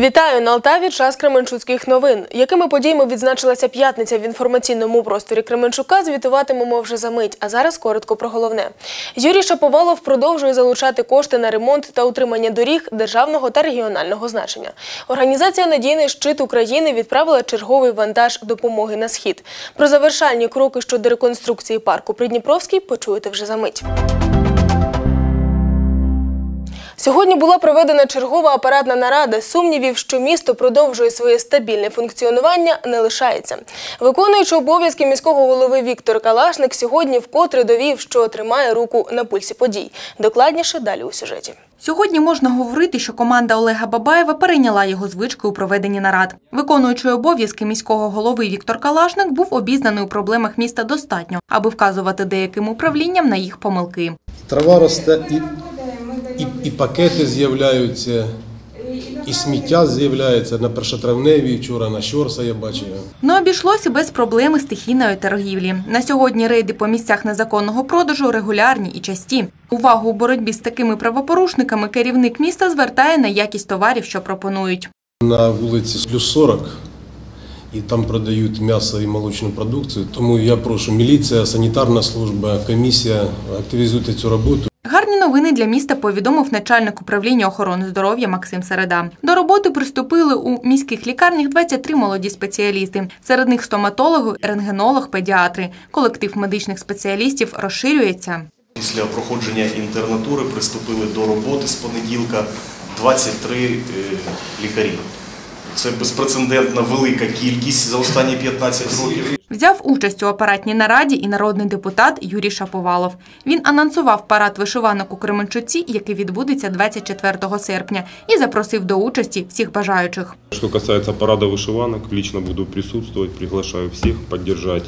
Вітаю на Алтаві. Час Кременчуцьких новин. Якими подіями відзначилася п'ятниця в інформаційному просторі Кременчука, звітуватимемо вже за мить. А зараз коротко про головне. Юрій Шаповалов продовжує залучати кошти на ремонт та утримання доріг державного та регіонального значення. Організація Надійний щит України відправила черговий вантаж допомоги на схід. Про завершальні кроки щодо реконструкції парку Придніпровський почуєте вже за мить. Сьогодні була проведена чергова апаратна нарада. Сумнівів, що місто продовжує своє стабільне функціонування, не лишається. Виконуючи обов'язки міського голови Віктор Калашник сьогодні вкотре довів, що тримає руку на пульсі подій. Докладніше далі у сюжеті. Сьогодні можна говорити, що команда Олега Бабаєва перейняла його звички у проведенні нарад. Виконуючи обов'язки міського голови Віктор Калашник був обізнаний у проблемах міста достатньо, аби вказувати деяким управлінням на їх помилки. Трава росте і, і, і пакети з'являються, і сміття з'являється на першотравневій, вчора на Щорса я бачив. Не обійшлося без проблеми стихійної торгівлі. На сьогодні рейди по місцях незаконного продажу регулярні і часті. Увагу у боротьбі з такими правопорушниками керівник міста звертає на якість товарів, що пропонують. На вулиці плюс 40, і там продають м'ясо і молочну продукцію. Тому я прошу міліція, санітарна служба, комісія, активізуйте цю роботу. Новини для міста повідомив начальник управління охорони здоров'я Максим Середа. До роботи приступили у міських лікарнях 23 молоді спеціалісти. Серед них стоматологи, рентгенолог, педіатри. Колектив медичних спеціалістів розширюється. Після проходження інтернатури приступили до роботи з понеділка 23 лікарів. лікарі. Це безпрецедентна велика кількість за останні 15 років. Взяв участь у апаратній нараді і народний депутат Юрій Шаповалов. Він анонсував парад вишиванок у Кременчуці, який відбудеться 24 серпня, і запросив до участі всіх бажаючих. Что касается парада вышиванок, лично буду присутствовать, приглашаю всех поддержать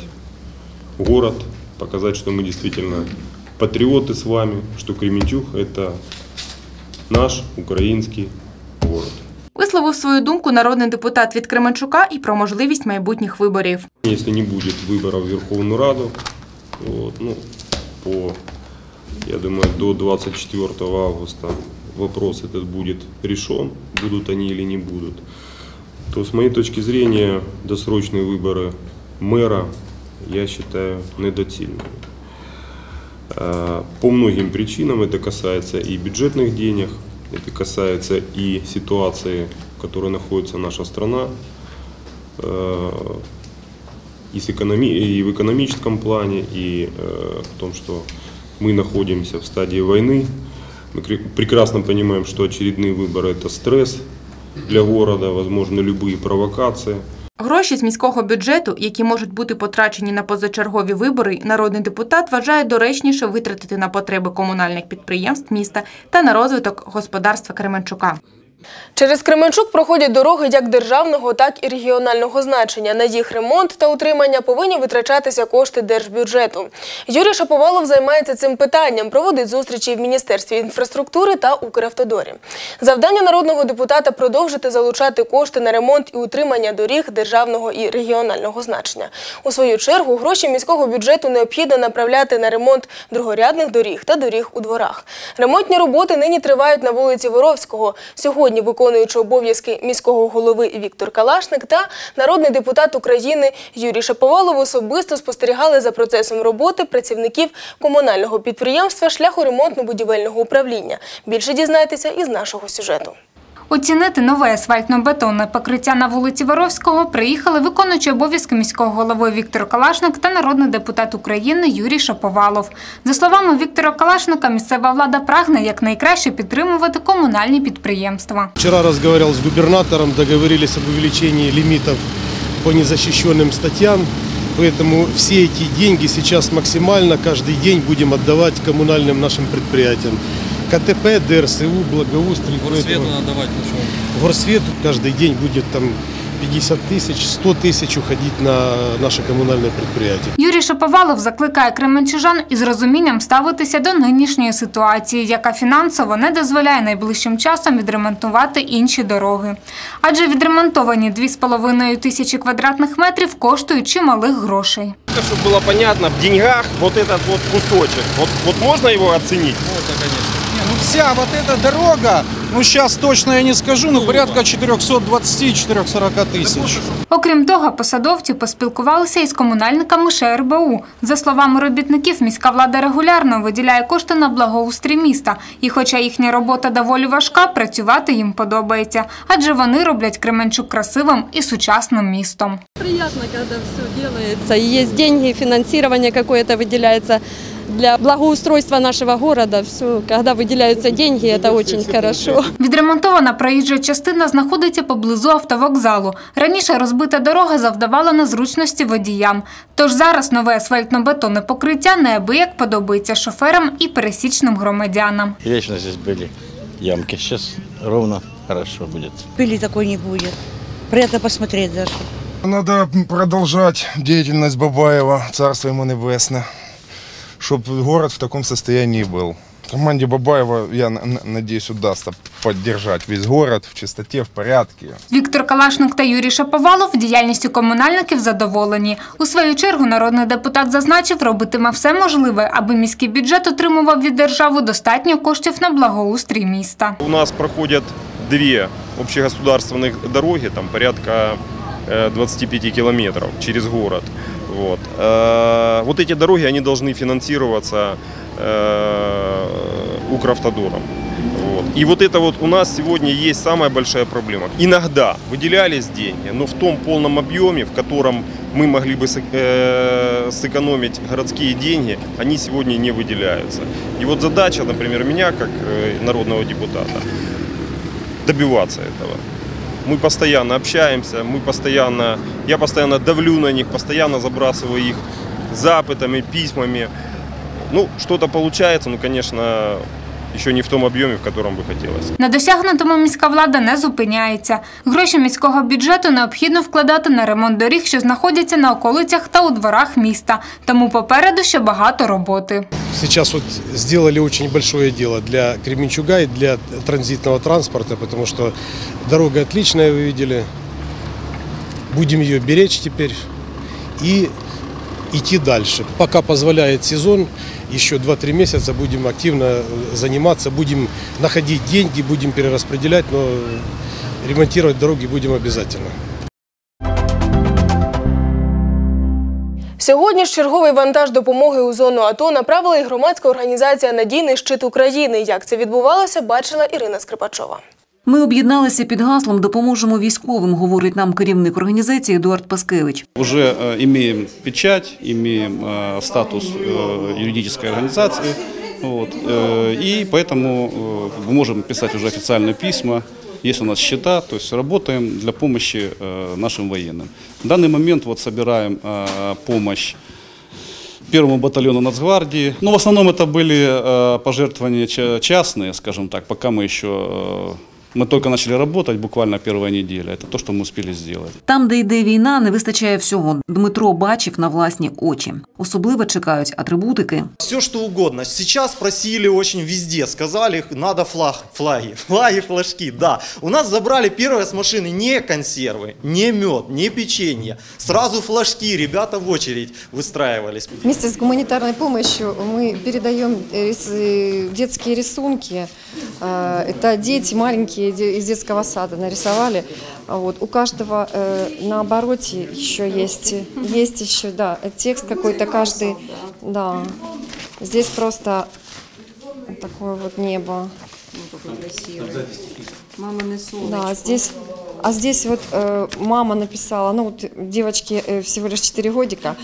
город, показать, что мы действительно патриоты с вами, что Кременчуг – это наш украинский город. Висловив свою думку народний депутат від Кременчука і про можливість майбутніх виборів. Если не будет выборов в Верховную Раду, вот, ну, по, я думаю, до 24 августа вопрос этот будет решен, будут они или не будут, то с моей точки зрения досрочные выборы мэра я считаю недоцільними. Э, По многим причинам это касается и бюджетных денег, это касается и ситуации, в которой находится наша страна, э, и, с экономи- и в экономическом плане, и э, в том, что мы находимся в стадии войны. Мы кре- прекрасно понимаем, что очередные выборы – это стресс для города, возможно, любые провокации. Гроші з міського бюджету, які можуть бути потрачені на позачергові вибори, народний депутат вважає доречніше витратити на потреби комунальних підприємств міста та на розвиток господарства Кременчука. Через Кременчук проходять дороги як державного, так і регіонального значення. На їх ремонт та утримання повинні витрачатися кошти держбюджету. Юрій Шаповалов займається цим питанням, проводить зустрічі в Міністерстві інфраструктури та Укравтодорі. Завдання народного депутата продовжити залучати кошти на ремонт і утримання доріг державного і регіонального значення. У свою чергу гроші міського бюджету необхідно направляти на ремонт другорядних доріг та доріг у дворах. Ремонтні роботи нині тривають на вулиці Воровського. Сьогодні виконуючи обов'язки міського голови Віктор Калашник та народний депутат України Юрій Шаповалов особисто спостерігали за процесом роботи працівників комунального підприємства шляху ремонтно-будівельного управління. Більше дізнайтеся із нашого сюжету. Оцінити нове асфальтно-бетонне покриття на вулиці Воровського приїхали виконуючи обов'язки міського голови Віктор Калашник та народний депутат України Юрій Шаповалов. За словами Віктора Калашника, місцева влада прагне якнайкраще підтримувати комунальні підприємства. Вчера разговаривал с губернатором, договорились об увеличении лимитов по незащищенным статьям. Поэтому все эти деньги сейчас максимально каждый день будем отдавать коммунальным нашим предприятиям. КТП, ДРСУ, благоустрой. Горсвету Поэтому надо давать, ну что? Горсвету каждый день будет там 50 тысяч, 100 тысяч уходить на наше коммунальное предприятие. Юрій Шаповалов закликає кременчужан із розумінням ставитися до нинішньої ситуації, яка фінансово не дозволяє найближчим часом відремонтувати інші дороги. Адже відремонтовані 2,5 тисячі квадратних метрів коштують чималих грошей. Чтобы было понятно, в деньгах вот этот вот кусочек, вот, вот можно его оценить? Ну, это, конечно. Не, ну вся вот эта дорога, ну сейчас точно я не скажу, но порядка 420-440 тысяч. Окрім того, посадовці поспілкувалися із комунальниками ШРБУ. За словами робітників, міська влада регулярно виділяє кошти на благоустрій міста. І хоча їхня робота доволі важка, працювати їм подобається, адже вони роблять Кременчук красивим і сучасним містом. Приятно, когда все делается, и есть деньги, финансирование какое-то выделяется для благоустройства нашего города. Все, когда выделяются деньги, это очень хорошо. Відремонтована проїжджа частина знаходиться поблизу автовокзалу. Раніше розбита дорога завдавала незручності водіям. Тож зараз нове асфальтно-бетонне покриття неабияк подобається шоферам і пересічним громадянам. Вечно здесь были ямки. Сейчас ровно хорошо будет. Пыли такой не будет. Приятно посмотреть даже. Надо продолжать деятельность Бабаева, царство ему небесное, чтобы город в таком состоянии был. Команде Бабаева, я н- н- надеюсь, удастся поддержать весь город в чистоте, в порядке. Віктор Калашник та Юрій Шаповалов діяльністю комунальників задоволені. У свою чергу народний депутат зазначив, робитиме все можливе, аби міський бюджет отримував від держави достатньо коштів на благоустрій міста. У нас проходят две общегосударственных дороги, там порядка э, 25 километров через город. Вот. Э, Вот эти дороги, они должны финансироваться э, Укравтодором. Вот. И вот это вот у нас сегодня есть самая большая проблема. Иногда выделялись деньги, но в том полном объеме, в котором мы могли бы э, сэкономить городские деньги, они сегодня не выделяются. И вот задача, например, меня как э, народного депутата, добиваться этого. Мы постоянно общаемся, мы постоянно, я постоянно давлю на них, постоянно забрасываю их запытами, письмами. Ну, что-то получается, но, конечно, еще не в том объеме, в котором бы хотелось. На досягнутому міська влада не зупиняється. Гроші міського бюджету необхідно вкладати на ремонт доріг, що знаходяться на околицях та у дворах міста. Тому попереду ще багато роботи. Сейчас вот сделали очень большое дело для Кременчуга и для транзитного транспорта, потому что дорога отличная, вы видели. Будем ее беречь теперь и идти дальше. Пока позволяет сезон, еще 2-3 месяца будем активно заниматься, будем находить деньги, будем перераспределять, но ремонтировать дороги будем обязательно. Сьогодні ж черговий вантаж допомоги у зону АТО направила і громадська організація Надійний щит України. Як це відбувалося, бачила Ірина Скрипачова. Ми об'єдналися під гаслом Допоможемо військовим, говорить нам керівник організації Едуард Паскевич. Уже э, имеем печать, имеем э, статус э, юридической организации, вот, э, и поэтому э, мы можем писать уже официальные письма, есть у нас счета, то есть работаем для помощи э, нашим военным. В данный момент вот собираем э, помощь первому батальону Нацгвардии. Но в основном это были э, пожертвования ча- частные, скажем так, пока мы еще... э, мы только начали работать, буквально первая неделя. Это то, что мы успели сделать. Там, де йде війна, не вистачає всього. Дмитро бачив на власні очі. Особливо чекають атрибутики. Все что угодно. Сейчас просили очень везде, сказали, надо флаг, флаги, флаги, флажки, да. У нас забрали первое с машины не консервы, не мед, не печенье, сразу флажки, ребята в очередь выстраивались. Вместе с гуманитарной помощью мы передаем э, рис- э, детские рисунки. Э, Это дети маленькие де- из детского сада нарисовали. А Вот. У каждого э, на обороте еще есть, есть еще, да, текст какой-то каждый, да. Здесь просто такое вот небо. Мама не Да, здесь, а здесь вот э, мама написала, ну вот девочке э, всего лишь 4 годика,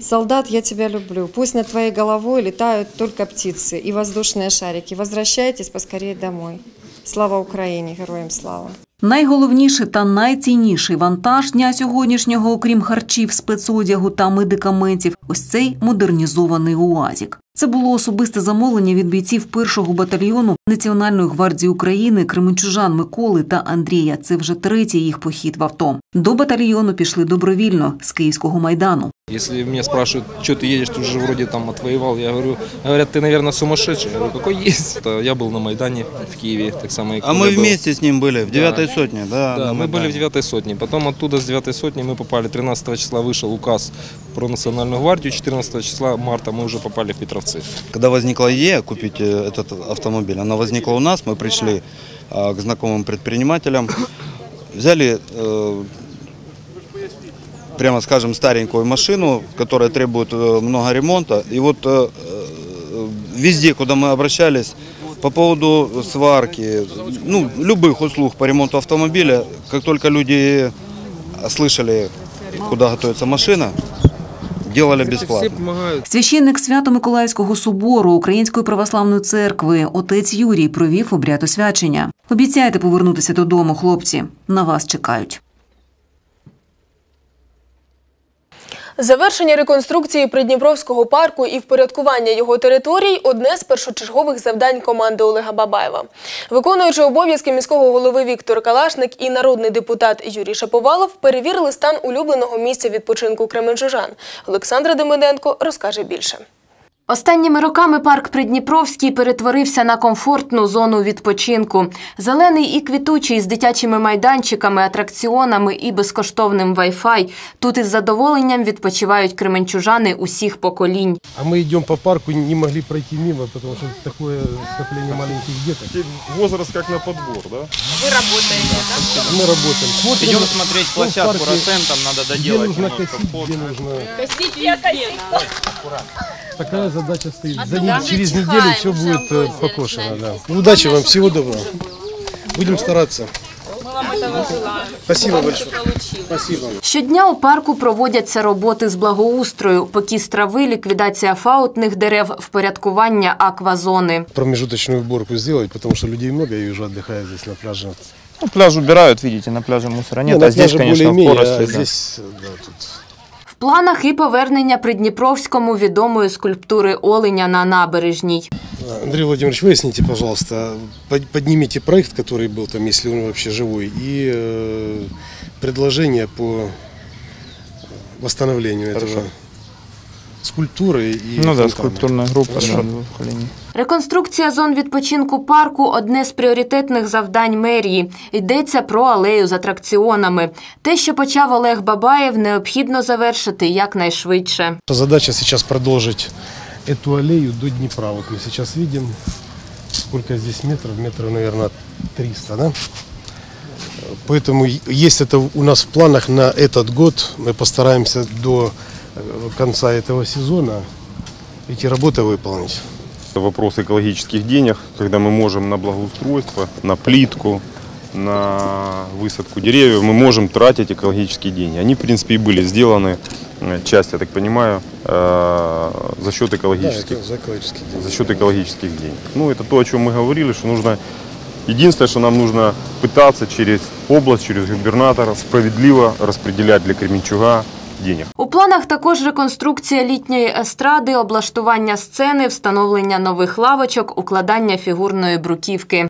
«Солдат, я тебя люблю, пусть над твоей головой летают только птицы и воздушные шарики, возвращайтесь поскорее домой». Слава Україні, героям слава! Найголовніший та найцінніший вантаж дня сьогоднішнього, окрім харчів, спецодягу та медикаментів, ось цей модернізований УАЗік. Це було особисте замовлення від бійців першого батальйону Національної гвардії України кременчужан Миколи та Андрія. Це вже третій їх похід в авто. До батальйону пішли добровільно з Київського майдану. Если меня спрашивают, что ты едешь, ты уже вроде там отвоевал, я говорю, говорят, ты, наверное, сумасшедший. Я говорю, какой есть? Я был на Майдане в Киеве, так само и А мы был. вместе с ним были в девятой сотне, да. Да, мы были Майдане. в девятой сотне. Потом оттуда с девятой сотни мы попали. 13 числа вышел указ про национальную гвардию. 14 числа марта мы уже попали в Петровцы. Когда возникла идея купить э, этот автомобиль, она возникла у нас, мы пришли а, к знакомым предпринимателям, взяли, э, прямо скажем, старенькую машину, которая требует э, много ремонта. И вот э, э, везде, куда мы обращались, по поводу сварки, ну, любых услуг по ремонту автомобиля, как только люди слышали, куда готовится машина, делали бесплатно. Священник Свято-Миколаївського собору Української православної церкви отець Юрій провів обряд освячення. Обіцяйте повернутися додому, хлопці. На вас чекають. Завершення реконструкції Придніпровського парку і впорядкування його територій одне з першочергових завдань команди Олега Бабаєва. Виконуючи обов'язки міського голови Віктор Калашник і народний депутат Юрій Шаповалов перевірили стан улюбленого місця відпочинку кременчужан. Олександра Демиденко розкаже більше. Останніми роками парк Придніпровський перетворився на комфортну зону відпочинку. Зелений і квітучий з дитячими майданчиками, атракціонами і безкоштовним вай-фай. Тут із задоволенням відпочивають кременчужани усіх поколінь. А мы идем по парку, не могли пройти мимо, потому что такое скопление маленьких деток. Возраст как на подбор, да? Вы работаете, да? Мы работаем. Смотрим, Идем ну, смотреть в площадку парке, Росентом, надо где доделать нужно немножко косить, вход. где нужно... Косить везде. Такая задача стоит. А За туда не- мы через чихаем, неделю все уже будет э, озеро покошено. Да. Удачи вам, всего доброго. Будем стараться. Мы вам этого желаем. Спасибо Чтобы большое. получилось. Спасибо. Щодня у парку проводяться роботи з благоустрою, покіс трави, ліквідація фаутних дерев, впорядкування аквазони. Промежуточную уборку сделать, потому что людей много, я вижу, отдыхают здесь на пляже. Ну, пляж убирают, видите, на пляже мусора Не, нет, на а здесь, пляже конечно, более-менее, поросли. а да. здесь, да, тут В планах і повернення Придніпровському відомої скульптури Оленя на набережній. Андрей Владимирович, выясните, пожалуйста, под- поднимите проект, который был там, если он вообще живой, и э, предложение по восстановлению этого скульптуры и Ну да, фонтана. скульптурная группа Хорошо. да, двух линий. Реконструкція зон відпочинку парку одне з пріоритетних завдань мерії. Йдеться про алею з атракціонами. Те, що почав Олег Бабаєв, необхідно завершити якнайшвидше. Задача сейчас продолжить эту аллею до Днепра. Вот мы сейчас видим, сколько здесь метров, метров, наверное, 300, да? Поэтому и- есть это у нас в планах на этот год. Мы постараемся до э, конца этого сезона эти работы выполнить. Это вопрос экологических денег, когда мы можем на благоустройство, на плитку, на высадку деревьев, мы можем тратить экологические деньги. Они, в принципе, и были сделаны, э, часть, я так понимаю, э, за счет экологических, Да, за экологические деньги. за счет экологических денег. Ну, это то, о чем мы говорили, что нужно, единственное, что нам нужно пытаться через область, через губернатора справедливо распределять для Кременчуга денег. У планах також реконструкція літньої естради, облаштування сцени, встановлення нових лавочок, укладання фігурної бруківки.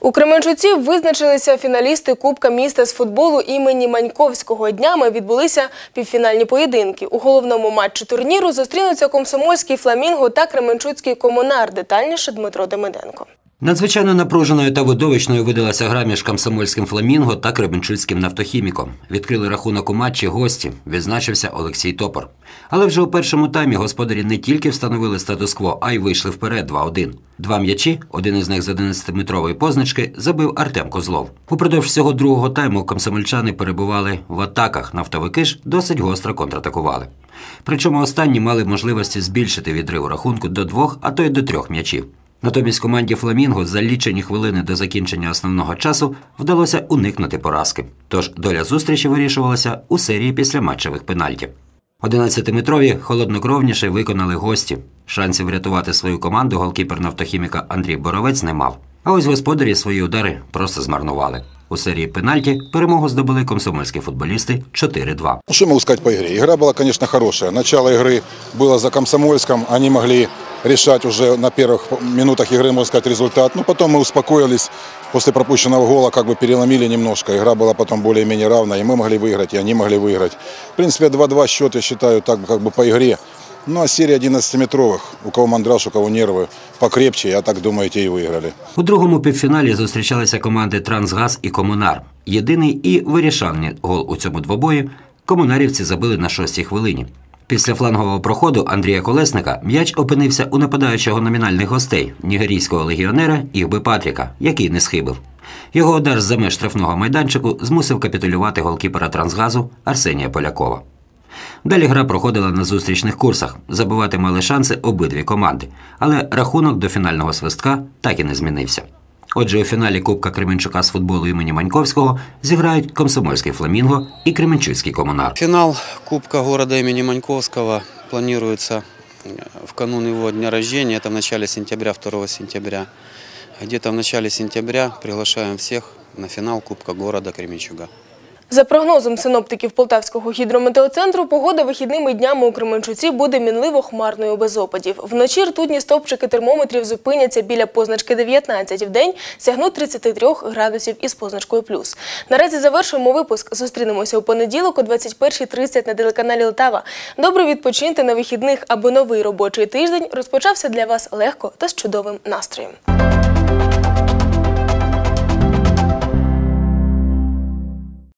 У Кременчуці визначилися фіналісти Кубка міста з футболу імені Маньковського. Днями відбулися півфінальні поєдинки. У головному матчі турніру зустрінуться комсомольський фламінго та Кременчуцький комунар. Детальніше Дмитро Демиденко. Надзвичайно напруженою та видовищною видалася гра між комсомольським фламінго та Кременчуцьким нафтохіміком. Відкрили рахунок у матчі гості, відзначився Олексій Топор. Але вже у першому таймі господарі не тільки встановили статус-кво, а й вийшли вперед 2-1. Два м'ячі, один із них з 11-метрової позначки, забив Артем Козлов. Упродовж всього другого тайму комсомольчани перебували в атаках. Нафтовики ж досить гостро контратакували. Причому останні мали можливості збільшити відрив рахунку до двох, а то й до трьох м'ячів. Натомість команді Фламінго за лічені хвилини до закінчення основного часу вдалося уникнути поразки. Тож доля зустрічі вирішувалася у серії післяматчевих пенальтів. 11-метрові холоднокровніше виконали гості. Шансів врятувати свою команду голкіпер нафтохіміка Андрій Боровець не мав. А ось господарі свої удари просто змарнували. У серії пенальті перемогу здобули комсомольські футболісти 4-2. Ну, Что могу сказать по игре? Игра была, конечно, хорошая. Начало игры было за Комсомольском. Они могли решать уже на первых минутах игры, можно сказать, результат. Но потом мы успокоились после пропущенного гола, как бы переломили немножко. Игра была потом более-менее равная, и мы могли выиграть, и они могли выиграть. В принципе, 2-2 счет, я считаю, так как бы по игре. Ну а серия 11-метровых, у кого мандраж, у кого нервы покрепче, я так думаю, те и выиграли. У другому півфіналі зустрічалися команди Трансгаз і Комунар. Єдиний і вирішальний гол у цьому двобої комунарівці забили на шостій хвилині. Після флангового проходу Андрія Колесника м'яч опинився у нападаючого номінальних гостей нігерійського легіонера Ігби Патріка, який не схибив. Його удар з-за меж штрафного майданчику змусив капітулювати голкіпера Трансгазу Арсенія Полякова. Далі гра проходила на зустрічних курсах. Забивати мали шанси обидві команди, але рахунок до фінального свистка так і не змінився. Отже, у фіналі Кубка Кременчука з футболу імені Маньковського зіграють комсомольський фламінго і Кременчуцький комунар. Финал Кубка города имени Маньковского планируется э, в канун его дня рождения, это в начале сентября, 2 сентября. Где-то в начале сентября приглашаем всех на финал Кубка города Кременчуга. За прогнозом синоптиків Полтавського гідрометеоцентру, погода вихідними днями у Кременчуці буде мінливо хмарною без опадів. Вночі ртутні стовпчики термометрів зупиняться біля позначки 19, в день сягнуть 33 градусів із позначкою плюс. Наразі завершуємо випуск. Зустрінемося у понеділок о 21.30 на телеканалі Лтава. Добре відпочиньте на вихідних, аби новий робочий тиждень розпочався для вас легко та з чудовим настроєм.